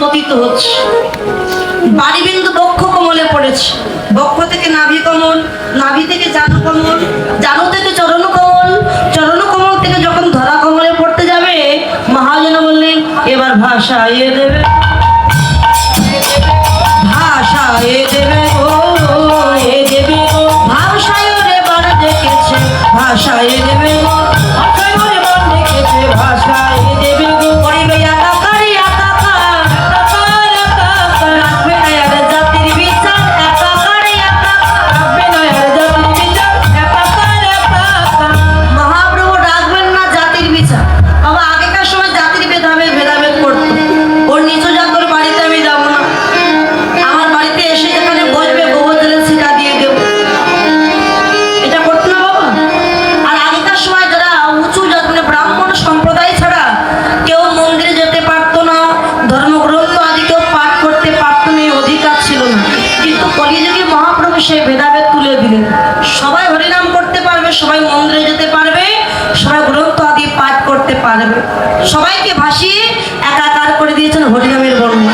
পতিত হচ্ছে। বাড়িবিন্দু বক্ষ কমলে পড়েছে। বক্ষ থেকে নাভি কমল, নাভি থেকে জানু কমল, জানু থেকে চরণ কমল চরণ কমল থেকে যখন ধরা কমলে পড়তে যাবে, মহাজন বললেন, এবার ভাষা এর সেই ভেদাভেদ তুলে দিলেন। সবাই হরিনাম করতে পারবে, সবাই মন্দিরে যেতে পারবে, সবাই গ্রন্থ আদি পাঠ করতে পারবে। সবাইকে ভাসিয়ে একাকার করে দিয়েছেন হরিনামের বর্ণ।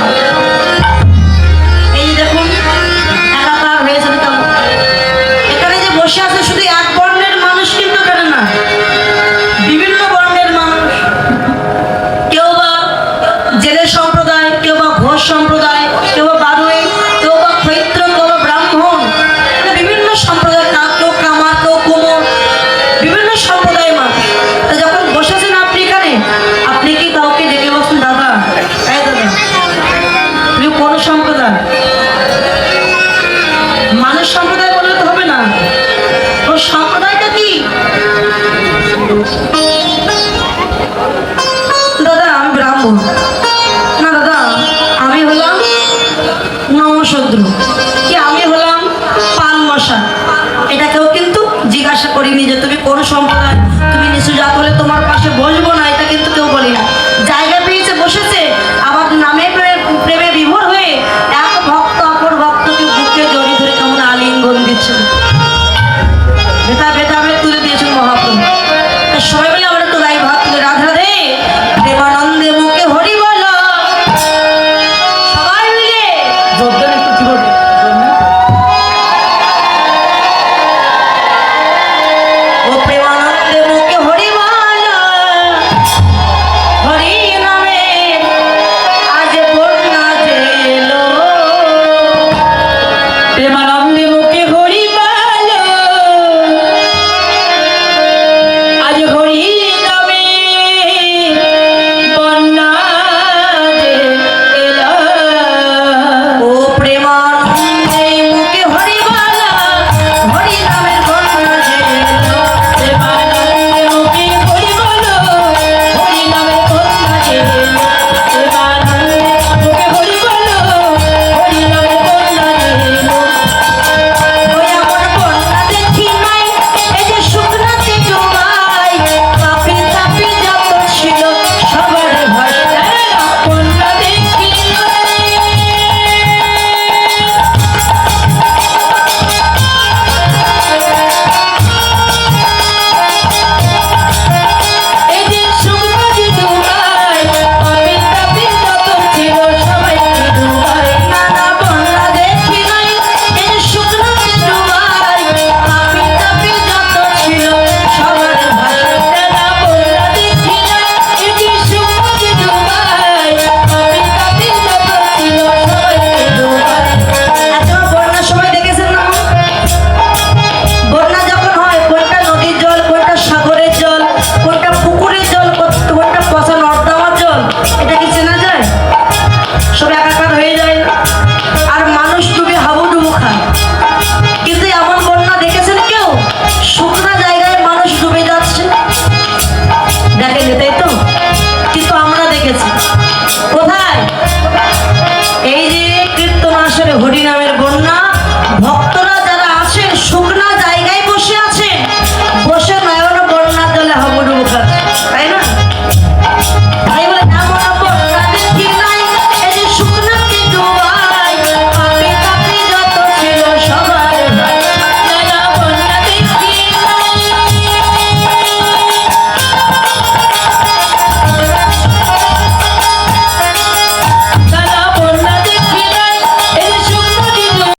শূদ্র কি আমি হলাম পান মশা? এটা কেউ কিন্তু জিজ্ঞাসা করিনি যে তুমি কোন সম্প্রদায়? তুমি নিচু জাত হলে তোমার পাশে বসবো না, এটা কিন্তু কেউ বলি না। জায়গা পেয়েছে, বসেছে। আবার নামে প্রেমে বিভোর হয়ে এক ভক্ত অপর ভক্তকে বুকে জড়িয়ে ধরে কেমন আলিঙ্গন দিচ্ছিল বেতা বেতা Gagaling tayo.